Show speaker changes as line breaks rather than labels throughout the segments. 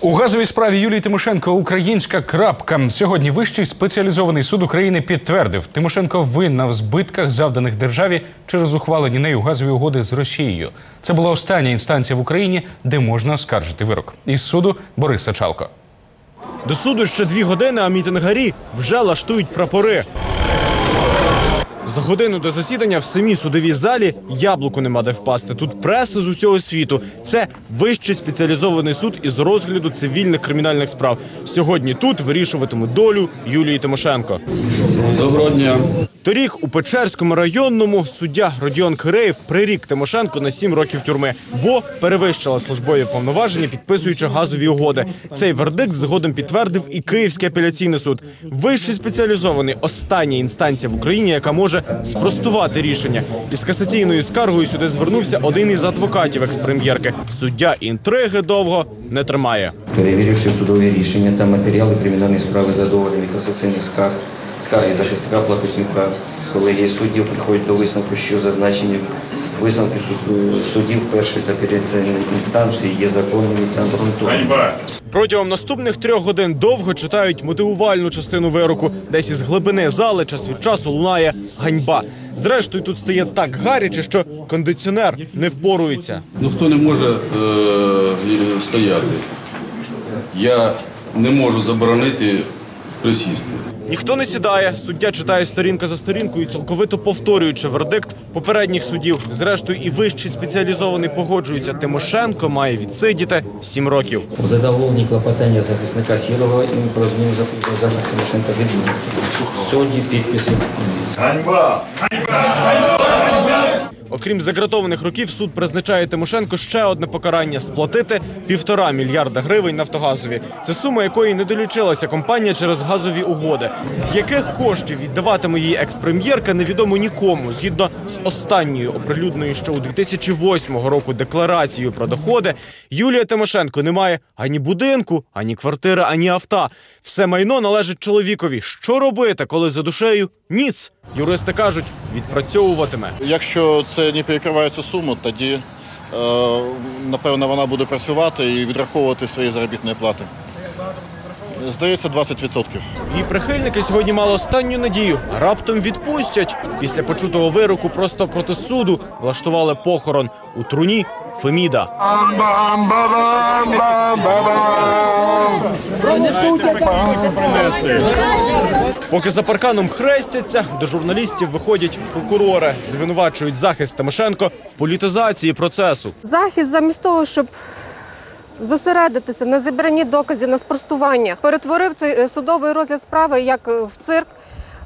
У газовій справі Юлії Тимошенко українська крапка. Сьогодні вищий спеціалізований суд України підтвердив, Тимошенко винна в збитках, завданих державі через ухвалені нею газові угоди з Росією. Це була остання інстанція в Україні, де можна оскаржити вирок. Із суду Борис Сачалко.
До суду ще дві години, а мітингарі вже лаштують прапори. За годину до засідання в самій судовій залі яблуку нема де впасти. Тут преса з усього світу. Це вищий спеціалізований суд із розгляду цивільних кримінальних справ. Сьогодні тут вирішуватимуть долю Юлії Тимошенко.
Доброго дня.
Торік у Печерському районному суддя Родіон Киреєв прирік Тимошенко на 7 років тюрми, бо перевищила службові повноваження, підписуючи газові угоди. Цей вердикт згодом підтвердив і Київський апеляційний суд. Вищий спеціалізований остання інстанція в Україні, яка може спростувати рішення. Із касаційною скаргою сюди звернувся один із адвокатів експрем'єрки. Суддя інтриги довго не тримає.
перевіривши судові рішення та матеріали кримінальної справи задоволені касаційних скарг, скарги захисника платежника, колегії суддів приходять до висновку, що зазначені висновки суд- суддів першої та апеляційної інстанції є законними та обґрунтованими.
Протягом наступних трьох годин довго читають мотивувальну частину вироку. Десь із глибини зали час від часу лунає ганьба. Зрештою, тут стає так гаряче, що кондиціонер не впорується.
Ну хто не може е, е, стояти? Я не можу заборонити присісти.
Ніхто не сідає. Суддя читає сторінка за сторінкою, цілковито повторюючи вердикт попередніх судів. Зрештою, і вищий спеціалізований погоджується. Тимошенко має відсидіти сім років.
У задоволенні клопотання захисника Сірова і про зміну закону Тимошенка відмовити. Сьогодні підписи.
Окрім загратованих років, суд призначає Тимошенко ще одне покарання сплатити півтора мільярда гривень Нафтогазові. Це сума, якої не долічилася компанія через газові угоди. З яких коштів віддаватиме її експрем'єрка, невідомо нікому. Згідно з останньою оприлюдненою ще у 2008 року декларацією про доходи, Юлія Тимошенко не має ані будинку, ані квартири, ані авто. Все майно належить чоловікові. Що робити, коли за душею ніц? Юристи кажуть, відпрацьовуватиме.
Якщо це не перекриває цю суму, тоді е, напевно вона буде працювати і відраховувати свої заробітні плати. Здається, 20%.
Її прихильники сьогодні мали останню надію. Раптом відпустять. Після почутого вироку просто проти суду влаштували похорон у труні Феміда. Поки за парканом хрестяться, до журналістів виходять прокурори, звинувачують захист Тимошенко в політизації процесу.
Захист замість того, щоб зосередитися на зібранні доказів, на спростування, перетворив цей е, судовий розгляд справи як е, в цирк.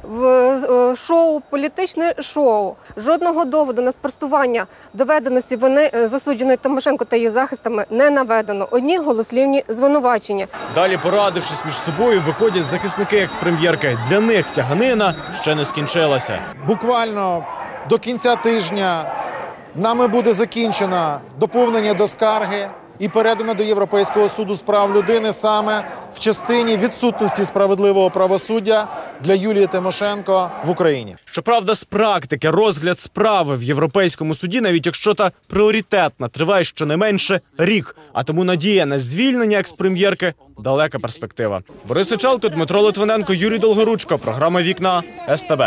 В е, шоу, політичне шоу. Жодного доводу на спростування доведеності вини е, засудженої Тимошенко та її захистами не наведено. Одні голослівні звинувачення.
Далі, порадившись між собою, виходять захисники експрем'єрки. Для них тяганина ще не скінчилася.
буквально до кінця тижня нами буде закінчено доповнення до скарги і передано до Європейського суду з прав людини саме в частині відсутності справедливого правосуддя для Юлії Тимошенко в Україні.
Щоправда, з практики розгляд справи в європейському суді, навіть якщо та пріоритетна, триває щонайменше рік. А тому надія на звільнення експрем'єрки далека перспектива. Борис Сичалко, Дмитро Литвиненко, Юрій Долгоручко. Програма Вікна СТБ.